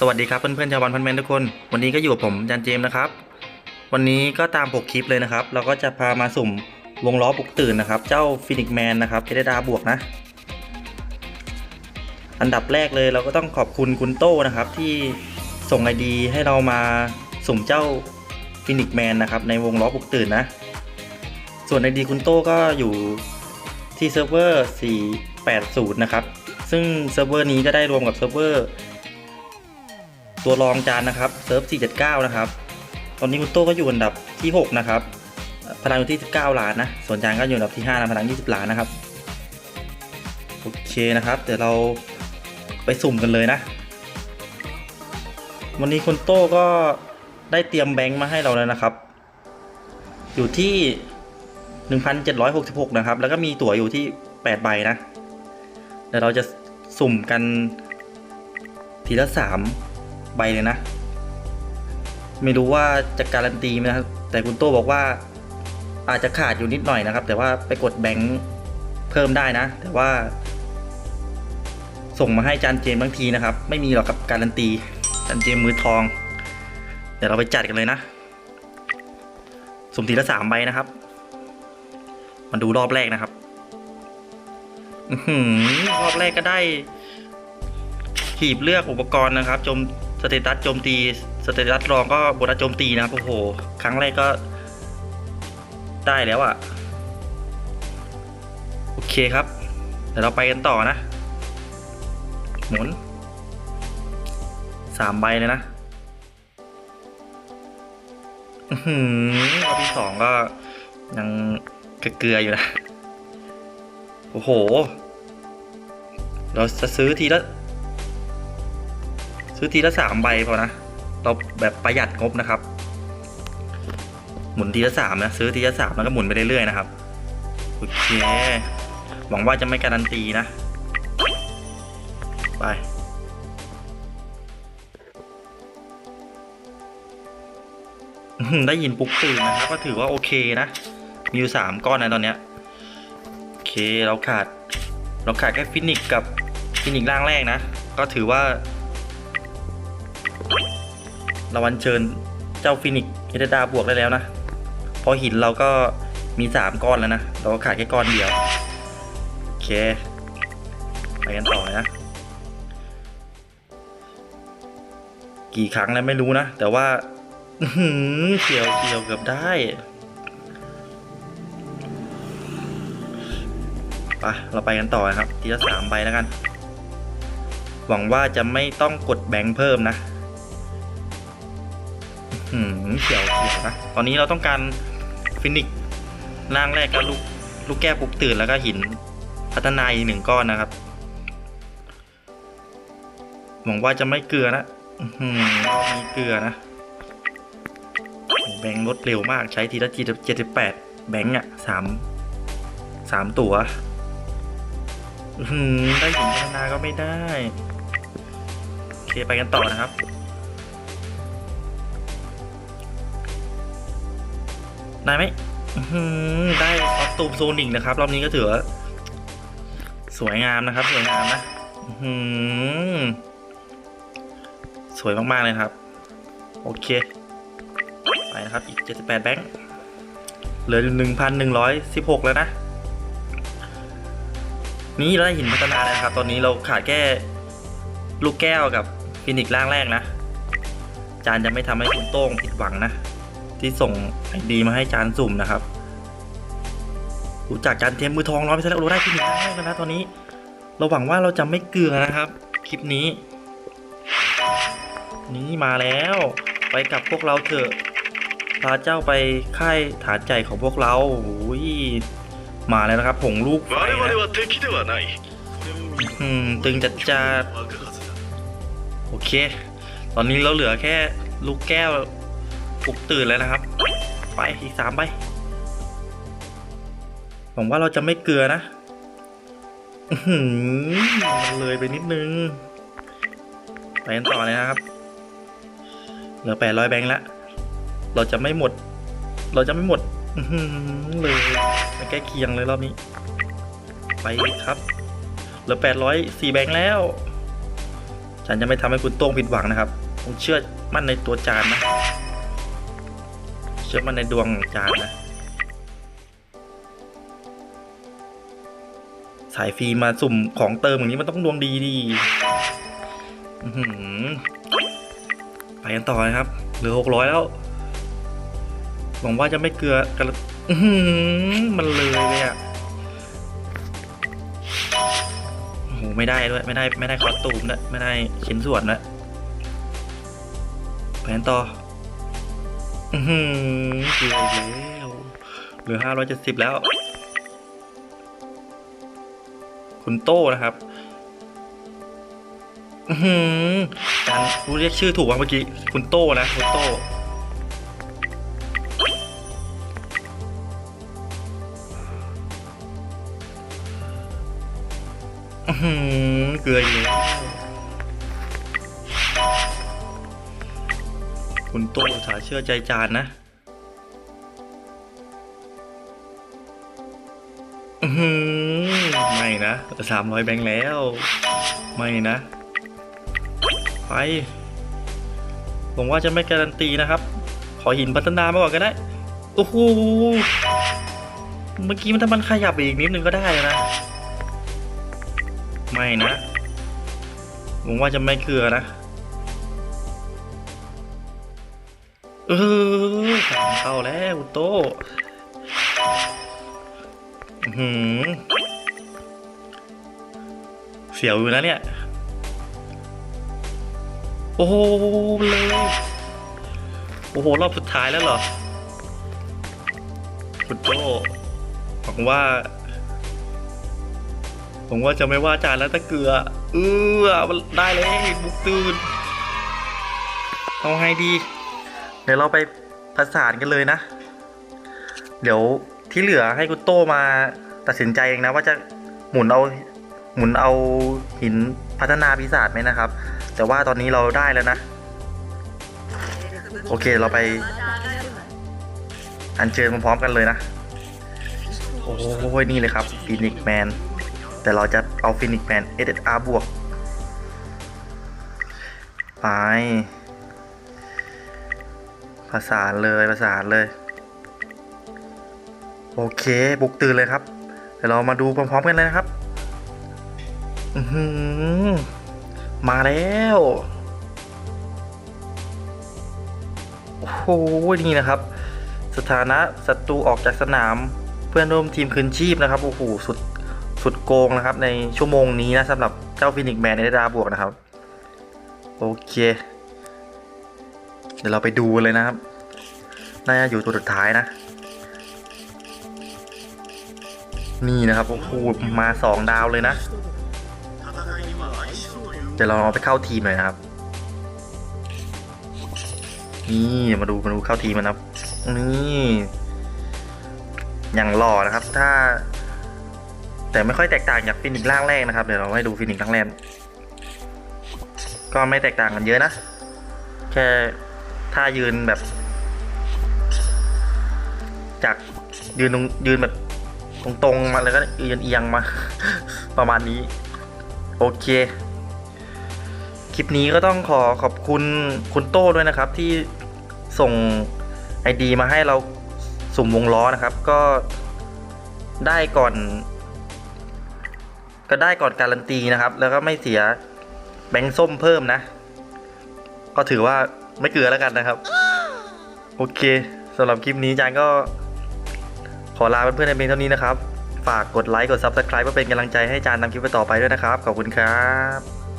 สวัสดีครับเพื่อนๆชาววันพันแมนทุกคน วันนี้ก็อยู่กับผมจันเจมส์นะครับ วันนี้ก็ตามปกคลิปเลยนะครับ เราก็จะพามาสุ่มวงล้อปลุกตื่นนะครับ เจ้าฟินิกแมนนะครับเอเดดาบวกนะ อันดับแรกเลยเราก็ต้องขอบคุณคุณโต้นะครับ ที่ส่งไอดีให้เรามาสุ่มเจ้าฟินิกแมนนะครับในวงล้อปลุกตื่นนะ ส่วนไอดีคุณโต้ก็อยู่ที่เซิร์ฟเวอร์480 นะครับ ซึ่งเซิร์ฟเวอร์นี้ก็ได้รวมกับเซิร์ฟเวอร์ ตัวรองจานนะครับเซิร์ฟ 479 นะครับ ตอนนี้คุณโต้ก็อยู่อันดับที่ 6 นะครับ พลังอยู่ที่ 19 ล้านนะ ส่วนจานก็อยู่อันดับที่5นะพลัง 20 ล้านนะครับ โอเคนะครับ เดี๋ยวเราไปสุ่มกันเลยนะ วันนี้คุณโต้ก็ได้เตรียมแบงค์มาให้เราแล้วนะครับ อยู่ที่ 1,766 นะครับ แล้วก็มีตั๋วอยู่ที่ 8 ใบนะ เดี๋ยวเราจะสุ่มกันทีละ 3 ใบเลยนะ ไม่รู้ว่าจะการันตีไหมนะครับแต่คุณโต้บอกว่า อาจจะขาดอยู่นิดหน่อยนะครับ แต่ว่าไปกดแบงค์เพิ่มได้นะ แต่ว่า ส่งมาให้จานเจมบางทีนะครับ ไม่มีหรอกครับการันตีจานเจมมือทอง เดี๋ยวเราไปจัดกันเลยนะสุ่มทีละสามใบนะครับ มาดูรอบแรกนะครับอือหือรอบแรกก็ได้หีบเลือกอุปกรณ์นะครับ จม สเตตัสโจมตีสเตตัสรองก็โบนัสโจมตีนะครับ โอ้โห ครั้งแรกก็ได้แล้วอะ่ะ โอเคครับ เดี๋ยวเราไปกันต่อนะ หมุนสามใบเลยนะอือหือรอบที่สองก็ยังเกลืออยู่นะ โอ้โห เราจะซื้อทีละ ซื้อทีละสามใบพอนะ เราแบบประหยัดงบนะครับ หมุนทีละสามนะ ซื้อทีละสามแล้วก็หมุนไปเรื่อยๆนะครับ โอเค หวังว่าจะไม่การันตีนะ ไปได้ยินปลุกตื่นนะครับ ก็ถือว่าโอเคนะ มีอยู่สามก้อนนะตอนเนี้ย โอเคเราขาด เราขาดแค่ฟินิกกับฟินิกร่างแรกนะ ก็ถือว่า เราวันเชิญเจ้าฟินิกเอเดดาบวกได้แล้วนะพราะหินเราก็มีสามก้อนแล้วนะ เราก็ขาดแค่ก้อนเดียว โอเค ไปกันต่อนะ กี่ครั้งแล้วไม่รู้นะ แต่ว่าเฉียวเฉียวเกือบได้ไปเราไปกันต่อนะครับ ทีละสามใบแล้วกัน หวังว่าจะไม่ต้องกดแบงค์เพิ่มนะืมเขียวเขียวนะตอนนี้เราต้องการฟินิกร่างแรกก็ลูกลูกแก้วปลุกตื่นแล้วก็หินพัฒนาอีกหนึ่งก้อนนะครับหวังว่าจะไม่เกลือนะอื้อหืมรอบนี้เกลือนะ แบงค์ลดเร็วมากใช้ทีละจีเจ็ดสิบแปดแบงค์อะสามสามตัวได้หินพัฒนาก็ไม่ได้ โอเค ไปกันต่อนะครับ ได้ไหมได้คอสตูมโซนิกนะครับ รอบนี้ก็ถือว่าสวยงามนะครับ สวยงามนะสวยมาก ๆ เลยครับ โอเค ไปนะครับ อีก 78 แบงค์ เหลือ 1,116 แล้วนะ นี่เราได้หินพัฒนาแล้วครับ ตอนนี้เราขาดแค่ลูกแก้วกับฟินิกร่างแรกนะ จานจะไม่ทำให้คุณโต้งผิดหวังนะ ที่ส่งไอดีมาให้จานสุ่มนะครับ รู้จักการเทมมือทองร้อยไปซะแล้วรู้ได้ที่หนึ่งได้แล้วนะตอนนี้ เราหวังว่าเราจะไม่เกลือนะครับ คลิปนี้ นี่มาแล้ว ไปกับพวกเราเถอะพาเจ้าไปค่ายฐานใจของพวกเราโอ้ยมาแล้วนะครับผงลูกไฟนะอืมตึงจัดจ้าโอเค ตอนนี้เราเหลือแค่ลูกแก้ว ปลุกตื่นแล้วนะครับ ไปอีกสามใบหวังว่าเราจะไม่เกลือนะมันเลยไปนิดนึง ไปกันต่อเลยนะครับ เหลือแปดร้อยแบงค์ละ เราจะไม่หมด เราจะไม่หมดเลยไปใกล้เคียงเลยรอบนี้ ไปครับ เหลือแปดร้อยสี่แบงค์แล้ว ฉันจะไม่ทำให้คุณโต้งผิดหวังนะครับ ผมเชื่อมั่นในตัวจานนะ เชื่อมันในดวงของจานนะ สายฟรีมาสุ่มของเติมอย่างนี้มันต้องดวงดีดีไปกันต่อนะครับ เหลือหกร้อยแล้ว หวังว่าจะไม่เกลือกันละอื้อหือมันเลยเลยอะโอ้โหไม่ได้ด้วย ไม่ได้ ไม่ได้คอสตูมนะไม่ได้ชิ้นส่วนนะไปกันต่อ อือหือเกลืออีกแล้วเหลือห้าร้อยเจ็ดสิบแล้ว คุณโต้นะครับ อือหือการรู้เรียกชื่อถูกว่าเมื่อกี้ คุณโต้นะ คุณโต้อือหือเกลืออยู่แล้ว คุณโต้สาเชื่อใจจานนะ อือหือไม่นะสามร้อยแบงค์แล้ว ไม่นะ ไป ผมว่าจะไม่การันตีนะครับ ขอหินพัฒนามาก่อนก็ได้ โอ้โห เมื่อกี้มันถ้ามันขยับอีกนิดนึงก็ได้นะ ไม่นะ ผมว่าจะไม่เกลือนะ เออสามเข้าแล้วคุณโต้หือเสียวอยู่นะเนี่ย โอ้โหเลย โอ้โห รอบสุดท้ายแล้วเหรอ คุณโจหวังว่าผมว่าจะไม่ว่าจานแล้วตะเกือ เออได้เลยบุกตื่นเอาไงดี ดี๋ยวเราไปประสานกันเลยนะ เดี๋ยวที่เหลือให้คุณโต้มาตัดสินใจเองนะว่าจะหมุนเอาหมุนเอาหินพัฒนาปีศาจไหมนะครับ แต่ว่าตอนนี้เราได้แล้วนะ โอเคเราไปอัญเชิญพร้อมๆกันเลยนะ โอ้ยนี่เลยครับฟินิกแมน แต่เราจะเอาฟินิกแมน SSR บวก ไป ประสานเลยประสานเลย โอเค บุกตื่นเลยครับ เดี๋ยวเรามาดูพร้อมๆกันเลยนะครับอือหือมาแล้วโอ้โหนี่นะครับ สถานะศัตรูออกจากสนามเพื่อนร่วมทีมคืนชีพนะครับโอ้โหสุดสุดโกงนะครับ ในชั่วโมงนี้นะสำหรับเจ้าฟินิกแมนในดาบวกนะครับ โอเค เดี๋ยวเราไปดูเลยนะครับ น่าจะอยู่ตัวสุดท้ายนะ นี่นะครับโอ้โหมาสองดาวเลยนะ เดี๋ยวเราเอาไปเข้าทีมหน่อยนะครับ นี่มาดูมาดูเข้าทีมมันะครับ นี่อย่างหล่อนะครับ ถ้า แต่ไม่ค่อยแตกต่างจากฟินิกซ์ร่างแรกนะครับ เดี๋ยวเราให้ดูฟินิกซ์ร่างแรกก็ไม่แตกต่างกันเยอะนะ แค่ ถ้ายืนแบบ จากยืนตรงยืนแบบตรงๆมาแล้วก็เอียงเอียงมา ประมาณนี้ โอเค คลิปนี้ก็ต้องขอขอบคุณคุณโต้ด้วยนะครับ ที่ส่งไอดีมาให้เราสุ่มวงล้อนะครับ ก็ได้ก่อน ก็ได้ก่อนการันตีนะครับ แล้วก็ไม่เสียแบงค์ส้มเพิ่มนะ ก็ถือว่า ไม่เกลือแล้วกันนะครับ โอเคสำหรับคลิปนี้จานก็ขอลาเพื่อนๆในเพียงเท่านี้นะครับ ฝากกดไลค์กด Subscribe เพื่อเป็นกำลังใจให้จานทำคลิปไปต่อไปด้วยนะครับ ขอบคุณครับ